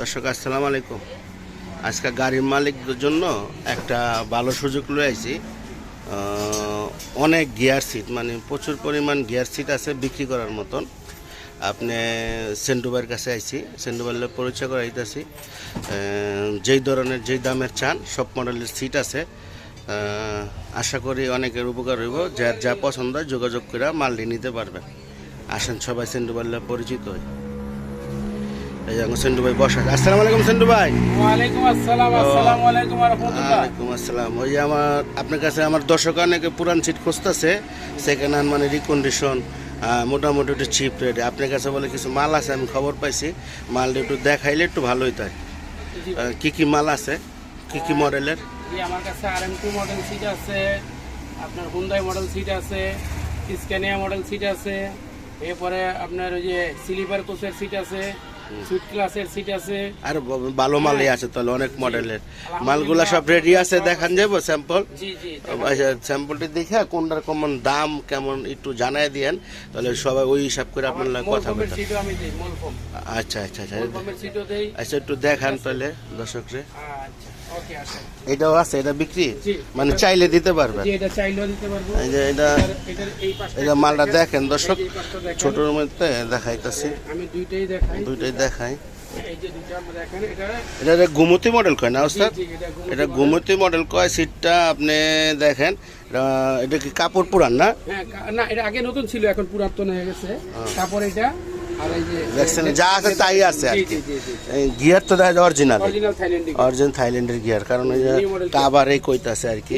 দর্শক, আসসালামু আলাইকুম। আজকে গাড়ির মালিকদের জন্য একটা ভালো সুযোগ লয়ে আইছি। অনেক গিয়ার সিট মানে প্রচুর পরিমাণ গিয়ার সিট আছে বিক্রি করার মতন। আপনি সেন্টুবার কাছে আইছি সেন্টুবারের পরিচয় করাইতেছি যেই ধরনের যেই দামের চান, সব মডেলের সিট আছে। আশা করি অনেকের উপকার হইব, যার যা পছন্দ হয় যোগাযোগ করে মালটি নিতে পারবেন। আসেন সবাই সেন্টুবারের পরিচিত হই। এই যে আমার সেন্টু ভাই বসা আসসালামু আলাইকুম সেন্টু ভাই। ওয়ালাইকুম আসসালাম আসসালামু আলাইকুম ওয়া রাহমাতুল্লাহ। ওয়ালাইকুম আসসালাম। ওই আমার আপনার কাছে আমার দর্শক অনেকে পুরান সিট খুঁজতেছে সেকেন্ড হ্যান্ড মানে রিকন্ডিশন মোটামুটি একটু চিপ রেট আপনার কাছে বলে কিছু মাল আছে আমি খবর পাইছি। মালটা একটু দেখাইলে একটু ভালো হইতো আর কি। কি মাল আছে? কি কি মডেলের আমার কাছে আরএম2 মডেল সিট আছে আপনার মডেল সিট আছে স্ক্যানিয়া মডেল সিট আছে এরপরে আপনার ওই যে স্লিপার কোচের সিট আছে সুইট ক্লাসের সিট আছে। আর ভালো মালই আছে তাহলে অনেক মডেলের মালগুলা সব রেডি আছে দেখান যাব স্যাম্পল আচ্ছা স্যাম্পলটি দেখে কোনটার কেমন দাম কেমন একটু জানাই দিয়েন। তাহলে সবাই ওই হিসাব করে আপনার কথা বলতে আচ্ছা আচ্ছা আচ্ছা। আচ্ছা একটু দেখান তাহলে দর্শকরে। আচ্ছা। এটাও আছে এটা বিক্রি? মানে চাইলে দিতে পারবেন এটা এটা এটা মালটা দেখেন দর্শক ছোটোর মধ্যে দেখাইতেছি। দুইটাই দেখাই। এটা এটা গুমতি মডেল কয় না ওস্তাদ? এটা গুমতি এটা মডেল কয় সিটটা আপনি দেখেন এটা- এটা কি কাপড় পুরান না? হ্যাঁ না এটা আগে নতুন ছিল এখন পুরাতন হয়ে গেছে। তারপর এটা আর এই যে দেখছেন যা আছে তাই আছে আর কি। গিয়ার তো দেখা যায় অরিজিনাল অরিজিনাল থাইল্যান্ডের গিয়ার কারণ ওই এই কইতাছে আর কি।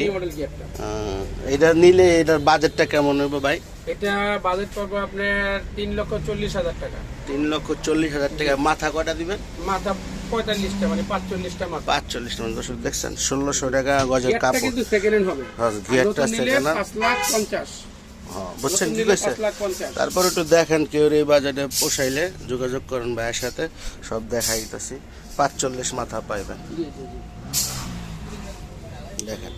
এটা নিলে এটার বাজেটটা কেমন হবে ভাই? এটা বাজেট পড়বে আপনার তিন লক্ষ চল্লিশ হাজার টাকা। তিন লক্ষ চল্লিশ হাজার টাকা। মাথা কয়টা দিবেন? মাথা পঁয়তাল্লিশটা মানে পাঁচচল্লিশটা মাথা। পাঁচচল্লিশ টাকা দর্শক দেখছেন ষোলোশো টাকা গজের কাপড়। কিন্তু সেকেন্ড হ্যান্ড হবে। হ্যাঁ, গিয়ারটা নতুন নিলে পাঁচ লাখ পঞ্চাশ। হ্যাঁ, বুঝছেন নতুন কি নিলে কইছে পাঁচ লাখ পঞ্চাশ তারপর একটু দেখেন কেউ এই বাজারে পোষাইলে যোগাযোগ করেন ভাইয়ের সাথে সব দেখাইতেছি। পাঁচচল্লিশ মাথা পাইবেন। দেখেন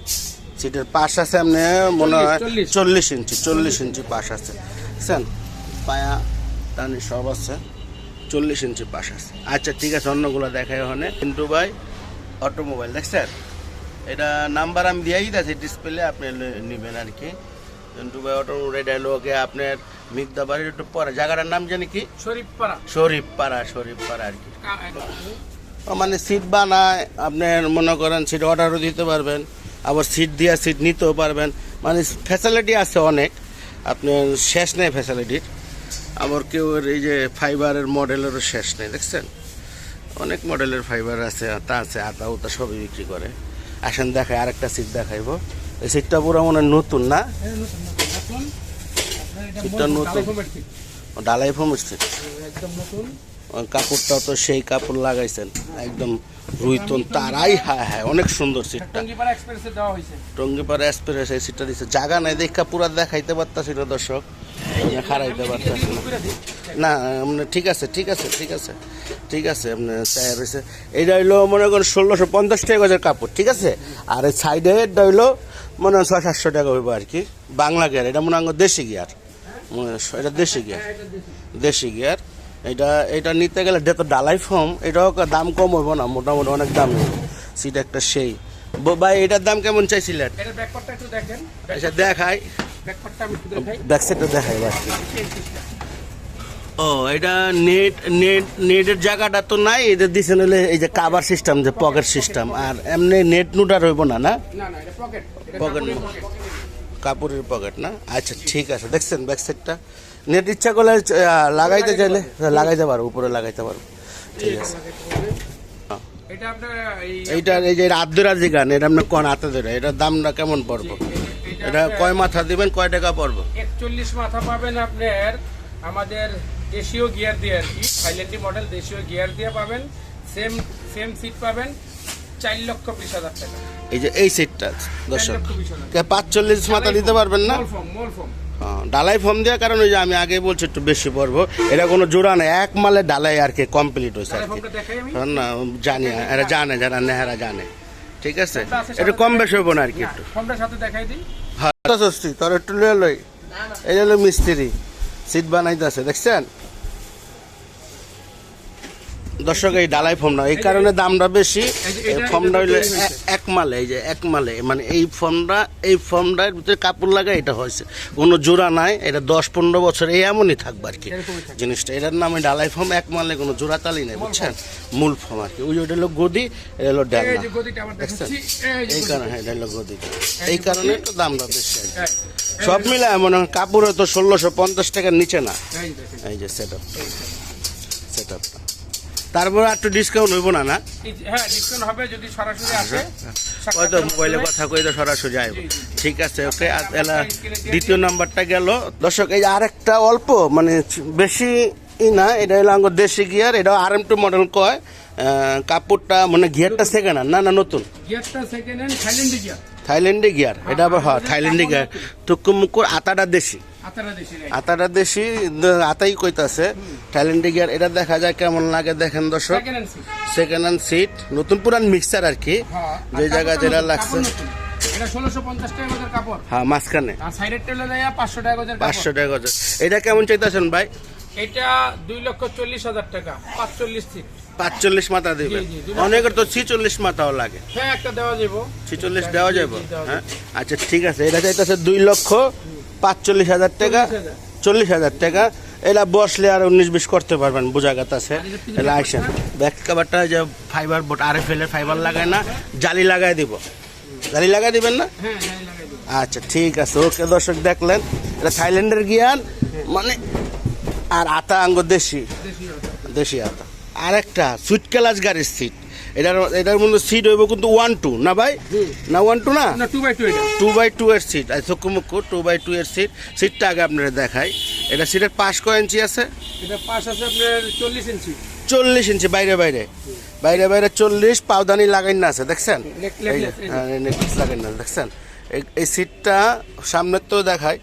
সিটের পাশ আছে আপনি মনে হয় চল্লিশ, ইঞ্চি চল্লিশ ইঞ্চি পাশ আছে। বুঝছেন পায়া টানি সব আছে চল্লিশ ইঞ্চি পাশ আছে। আচ্ছা ঠিক আছে অন্যগুলো দেখাই ওখানে। কিন্তু ভাই অটোমোবাইল দেখছেন? এটা নাম্বার আমি দিয়েই দিয়েছি ডিসপ্লে আপনি নেবেন আর কি। কিন্তু ভাই অটোমোবাইল এটা লোকে আপনার মিগদা বাড়ির একটু পরে। জায়গাটার নাম জানি কি? শরীফ পাড়া শরীফ পাড়া শরীফ পাড়া আর কি মানে সিট বানায় আপনার মনে করেন সিট অর্ডারও দিতে পারবেন আবার সিট দিয়ে সিট নিতেও পারবেন। মানে ফ্যাসিলিটি আছে অনেক আপনার শেষ নেই ফ্যাসিলিটির আবার কেউ এই যে ফাইবারের মডেলেরও শেষ নেই দেখছেন? অনেক মডেলের ফাইবার আছে তা আছে আতা উতা সবই বিক্রি করে। আসেন দেখায় আরেকটা সিট দেখাইবো। এই সিটটা পুরো মনে হয় নতুন না? সিটটা নতুন। ডালাই ফোম ওই কাপড়টাও তো সেই কাপড় লাগাইছেন। একদম রুইতন তারাই হ্যাঁ হ্যাঁ অনেক সুন্দর সিটটা টঙ্গিপাড়া এক্সপ্রেসে এই সিটটা দিচ্ছে জায়গা নাই দেখা পুরা দেখাইতে পারতাছিল দর্শক। খারাইতে পারতাছিল না। মানে ঠিক আছে ঠিক আছে ঠিক আছে ঠিক আছে আপনি চাই রয়েছে এইটা হইল মনে করেন ষোলোশো পঞ্চাশ টাকা গজের কাপড় ঠিক আছে? আর এই সাইডে এটা হইল মনে হয় ছয় সাতশো টাকা হইব আর কি। বাংলা গিয়ার এটা মনে হয় দেশি গিয়ার। এটা দেশি গিয়ার। দেশি গিয়ার। এটা এটা নিতে গেলে যেহেতু ডালাই ফর্ম এটাও দাম কম হইব না মোটামুটি অনেক দাম হইব। সিট একটা সেই। ভাই এটার দাম কেমন চাইছিলেন? আচ্ছা দেখাই। ব্যাক সাইডটা দেখাই। ও এটা নেট নেট নেটের জায়গাটা তো নাই এটা দিছেন হলে এই যে কাভার সিস্টেম যে পকেট সিস্টেম আর এমনি নেট নুটার হইব না না? পকেট কাপড়ের পকেট না? আচ্ছা ঠিক আছে দেখছেন ব্যাক সাইডটা নেট ইচ্ছা করলে লাগাইতে চাইলে লাগাইতে পারো উপরে লাগাইতে পারো ঠিক আছে। এই এইটা এই যে আব্দুরাজি গান এটা আপনার কোন হাতে ধরে? এটার দামটা কেমন পড়ব? এটা কয় মাথা দিবেন কয় টাকা পড়ব? একচল্লিশ মাথা পাবেন আপনার আমাদের দেশীয় গিয়ার দিয়ে আর কি। ফাইলেটি মডেল দেশীয় গিয়ার দিয়ে পাবেন। সেম সেম সিট পাবেন। চার লক্ষ বিশ হাজার টাকা। এই যে এই সেটটা দর্শক পাঁচচল্লিশ মাথা দিতে পারবেন না? হ্যাঁ, ডালাই ফর্ম দেওয়ার কারণ ওই যে আমি আগে বলছি একটু বেশি পড়ব। এটা কোনো জোড়া নেই এক মালে ডালাই আর কি কমপ্লিট হয়েছে আর কি না জানি এরা জানে যারা নেহারা জানে। ঠিক আছে? একটু কম বেশি হইব না আর কি একটু। সাথে দেখাই দিই। হ্যাঁ সস্তি তোর একটু লই। এই হলো মিস্ত্রি। সিট বানাইতেছে দেখছেন? দর্শক এই ডালাই ফর্মটা এই কারণে দামটা বেশি ফর্মটা হইলে এক মালে এই যে এক মালে মানে এই ফর্মটা এই ফর্মটার ভিতরে কাপড় লাগা এটা হয়েছে। কোনো জোড়া নাই এটা দশ পনেরো বছর এই এমনই থাকবে আর কি। জিনিসটা এটার নামে ডালাই ফর্ম এক মালে কোনো জোড়া তালি নেই বুঝছেন? মূল ফর্ম আর কি। ওই ওইটা হলো গদি এটা হলো দেখছেন? এই। কারণে হ্যাঁ, এটা হলো গদি। এই কারণে। তো দামটা বেশি আর কি। এই, সব মিলে মনে হয় কাপড়ে তো ষোলোশো পঞ্চাশ টাকার নিচে না। এই যে সেট আপটা সেট আপটা তারপরে একটু ডিসকাউন্ট হইব না না? হ্যাঁ ডিসকাউন্ট হবে যদি সরাসরি আসে। হয়তো মোবাইলে কথা কই তো সরাসরি যাইব। ঠিক আছে ওকে আর এলা দ্বিতীয় নাম্বারটা গেল। দর্শক এই আরেকটা অল্প মানে বেশি ই না এটা হলো আঙ্গুর দেশি গিয়ার এটা আর এম টু মডেল কয়। কাপড়টা মানে গিয়ারটা সেকেন্ড না না নতুন? গিয়ারটা সেকেন্ড হ্যান্ড থাইল্যান্ডে গিয়ার থাইল্যান্ডে গিয়ার এটা আবার হয় থাইল্যান্ডে গিয়ার। টুকু মুকুর আতাটা দেশি আতাটা দেশি আতাই কইতাছে। থাইল্যান্ডে গিয়ার এটা দেখা যায় কেমন লাগে দেখেন দর্শক? সেকেন্ড হ্যান্ড সিট নতুন পুরান মিক্সার আর কি হ্যাঁ যে জায়গায় যেটা লাগছে। হ্যাঁ মাঝখানে। পাঁচশো টাকা গজের এটা কেমন চাইতেছেন ভাই? এটা দুই লক্ষ চল্লিশ হাজার টাকা পাঁচচল্লিশ সিট পাঁচচল্লিশ মাথা দিবেন। অনেকের তো ছিচল্লিশ মাথাও লাগে। হ্যাঁ একটা দেওয়া যাব। ছিচল্লিশ দেওয়া যাবে? হ্যাঁ? আচ্ছা ঠিক আছে। এটা চাইতেছে দুই লক্ষ পাঁচচল্লিশ হাজার টাকা। 40,000 চল্লিশ হাজার টাকা। এটা বসলে আর উনিশ বিশ করতে পারবেন বোঝা গেছে এটা আইসেন ব্যাক কাভারটা যে ফাইবার বোট আর এফ ফাইবার লাগায় না জালি লাগাই দিব। জালি লাগাই দিবেন না? হ্যাঁ আচ্ছা ঠিক আছে। ওকে দর্শক দেখলেন। এটা থাইল্যান্ডের গিয়ান মানে আর আতা আঙ্গ দেশি। দেশি আতা। আর একটা সুইট ক্লাস গাড়ির সিট এটার এটার মধ্যে সিট হইব কিন্তু ওয়ান টু না ভাই? না ওয়ান টু না? না two by two two by two এর সিট আর চকুমুকু টু বাই টু এর সিট সিটটা আগে আপনারা দেখাই। এটা সিটের পাশ কয় ইঞ্চি আছে? এটা পাশ আছে আপনার চল্লিশ ইঞ্চি। চল্লিশ ইঞ্চি বাইরে বাইরে। বাইরে বাইরে চল্লিশ পাউদানি লাগাই না আছে দেখছেন? নেক- নেকলেস, এই লাগাই না দেখছেন? এই- এই সিটটা সামনের তো দেখায়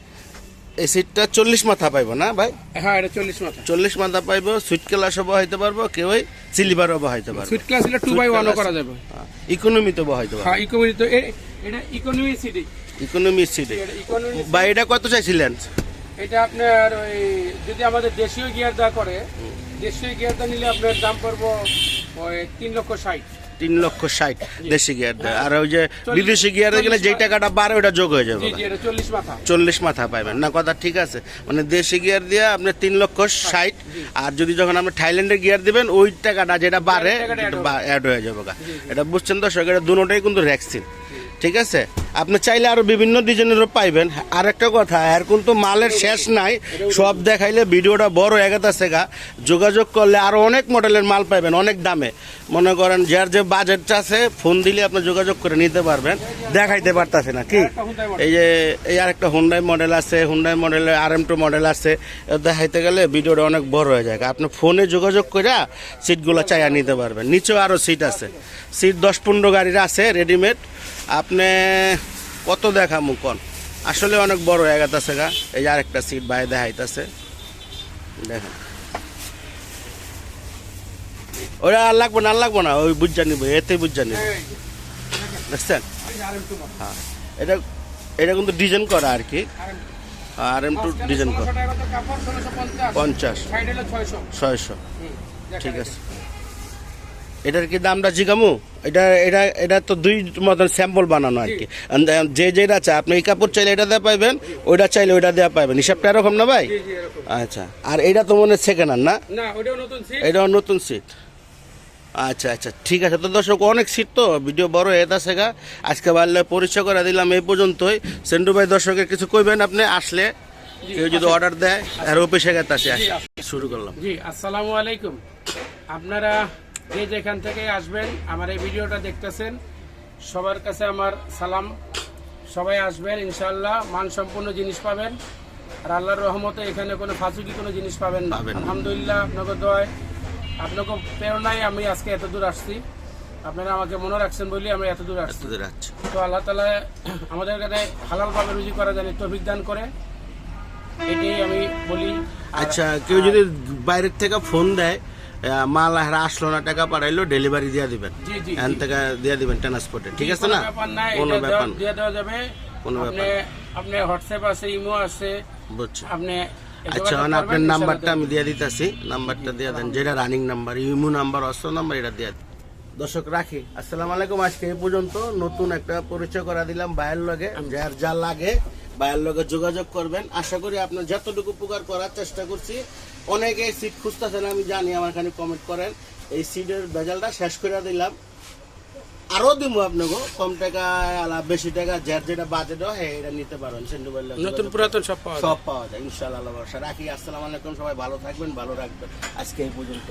এই সিটটা চল্লিশ মাথা পাইবো না ভাই? হ্যাঁ এটা চল্লিশ মাথা। চল্লিশ মাথা পাইবো সুইট ক্লাসও বহাইতে পারব কেউই সিলিভারও বহাইতে পারব। সুইট ক্লাস হলে টু বাই ওয়ানও করা যাবে। ইকোনমিতে বহাইতে পারব। হ্যাঁ ইকোনমি তো এটা ইকোনমি সিটি ইকোনমি সিটে এটা ইকোনমি বা এটা কত চাইছিলেন? এটা আপনার ওই যদি আমাদের দেশীয় গিয়ার দা করে দেশীয় গিয়ার দা নিলে আপনার দাম পড়ব ওই তিন লক্ষ ষাট। তিন লক্ষ ষাট দেশি গিয়ার দেয়। আর ওই যে বিদেশি গিয়ারে গেলে যেই টাকাটা বাড়ে ওটা যোগ হয়ে যাবে চল্লিশ মাথা। পাইবেন। না কথা ঠিক আছে। মানে দেশি গিয়ার দিয়ে আপনি তিন লক্ষ ষাট আর যদি যখন আপনি থাইল্যান্ডে গিয়ার দিবেন ওই টাকাটা যেটা বাড়ে অ্যাড হয়ে যাবে। এটা বুঝছেন তো এটা দুটোটাই কিন্তু ভ্যাকসিন ঠিক আছে? আপনি চাইলে আরও বিভিন্ন ডিজাইনেরও পাইবেন। আর একটা কথা আর কিন্তু মালের শেষ নাই সব দেখাইলে ভিডিওটা বড় গেছে গা। যোগাযোগ করলে আরও অনেক মডেলের মাল পাইবেন অনেক দামে। মনে করেন যার যে বাজেট আছে ফোন দিলে আপনি যোগাযোগ করে নিতে পারবেন। দেখাইতে পারতাছে না কি। এই যে এই আরেকটা হুন্ডাই মডেল আছে হুন্ডাই মডেলের আর এম টু মডেল আছে। দেখাইতে গেলে ভিডিওটা অনেক বড় হয়ে যায়। আপনি ফোনে যোগাযোগ করে সিটগুলো চাইয়া নিতে পারবেন। নিচেও আরও সিট আছে। সিট দশ পনেরো গাড়ির আছে রেডিমেড আপনি কত দেখামু কোন? আসলে অনেক বড় হয়ে গেছে গা। এই যে আরেকটা সিট বাইরে দেখাইতেছে। দেখেন। ওরা আর লাগবো না আর লাগবো না ওই বুঝা নিব এতে বুঝা নিব। দেখছেন? এই যে RM2 model। হ্যাঁ। এটা এটা কিন্তু ডিজাইন করা আর কি। RM2 আর এম টু ডিজাইন করা। টাকা করে কাপড়, 1650 পঞ্চাশ। সাইড হলো 600 ছয়শো। ঠিক আছে। এটার কি দামটা জিগামু? এটা এটা এটা তো দুই মতন স্যাম্পল বানানো আর কি। যে যেটা চায় আপনি এই কাপড় চাইলে এটা দেওয়া পাইবেন ওইটা চাইলে ওইটা দেওয়া পাইবেন। হিসাবটা এরকম না ভাই। আচ্ছা আর এটা তো মনে সেকেন্ড হ্যান্ড না? এটাও নতুন সিট আচ্ছা আচ্ছা ঠিক আছে। তো দর্শক অনেক সিট তো ভিডিও বড় হয়ে আছে গা। আজকে পারলে পরিচয় করে দিলাম এই পর্যন্তই। সেন্টু ভাই দর্শকের কিছু কইবেন আপনি? আসলে কেউ যদি অর্ডার দেয় আর অফিসে গেছে শুরু করলাম। জি আসসালামু আলাইকুম। আপনারা যে যেখান থেকে আসবেন আমার এই ভিডিওটা দেখতেছেন সবার কাছে আমার সালাম। সবাই আসবেন ইনশাল্লাহ মানসম্পন্ন জিনিস পাবেন। আর আল্লাহর রহমতে এখানে কোনো ফাঁসুকি কোনো জিনিস পাবেন না। আলহামদুলিল্লাহ আপনাকে দয় আপনাকে প্রেরণায় আমি আজকে এত দূর আসছি। আপনারা আমাকে মনে রাখছেন বলি আমি এত দূর আসছি। তো আল্লাহ তালা আমাদের এখানে হালালভাবে রুজি করা জানি তৌফিক দান করে। এটাই আমি বলি। আচ্ছা কেউ যদি বাইরের থেকে ফোন দেয় মাল আর আসলো না টাকা পাঠাইলো ডেলিভারি দিয়ে দিবেন। এন এখান থেকে দিয়ে দিবেন ট্রান্সপোর্টে ঠিক আছে না? কোনো ব্যাপার না দিয়ে দেওয়া যাবে। কোনো ব্যাপার আপনি হোয়াটসঅ্যাপ আছে ইমো আছে। বুঝছি। আপনি আচ্ছা আপনার নাম্বারটা আমি দিয়ে দিতেছি। নাম্বারটা দিয়ে দেন যেটা রানিং নাম্বার ইমো নাম্বার অস্ত্র নাম্বার এটা দিয়ে দেন। দর্শক রাখি। আসসালামু আলাইকুম। আজকে এই পর্যন্ত নতুন একটা পরিচয় করা দিলাম বায়ের লগে। যার যা লাগে বায়ের লগে যোগাযোগ করবেন। আশা করি আপনার যতটুকু উপকার করার চেষ্টা করছি অনেকে সিট খুঁজতেছেন আমি জানি আমার খানি কমেন্ট করেন। এই সিটের বেজালটা শেষ করে দিলাম। আরও দিব আপনাকে কম টাকা আলা বেশি টাকা যার যেটা বাজেট হয় এটা নিতে পারেন সেন্টু বললে নতুন পুরাতন সব পাওয়া যায়। সব পাওয়া যায় ইনশাআল্লাহ ভরসা। রাখি আসসালামু আলাইকুম সবাই ভালো থাকবেন ভালো রাখবেন। আজকে এই পর্যন্ত।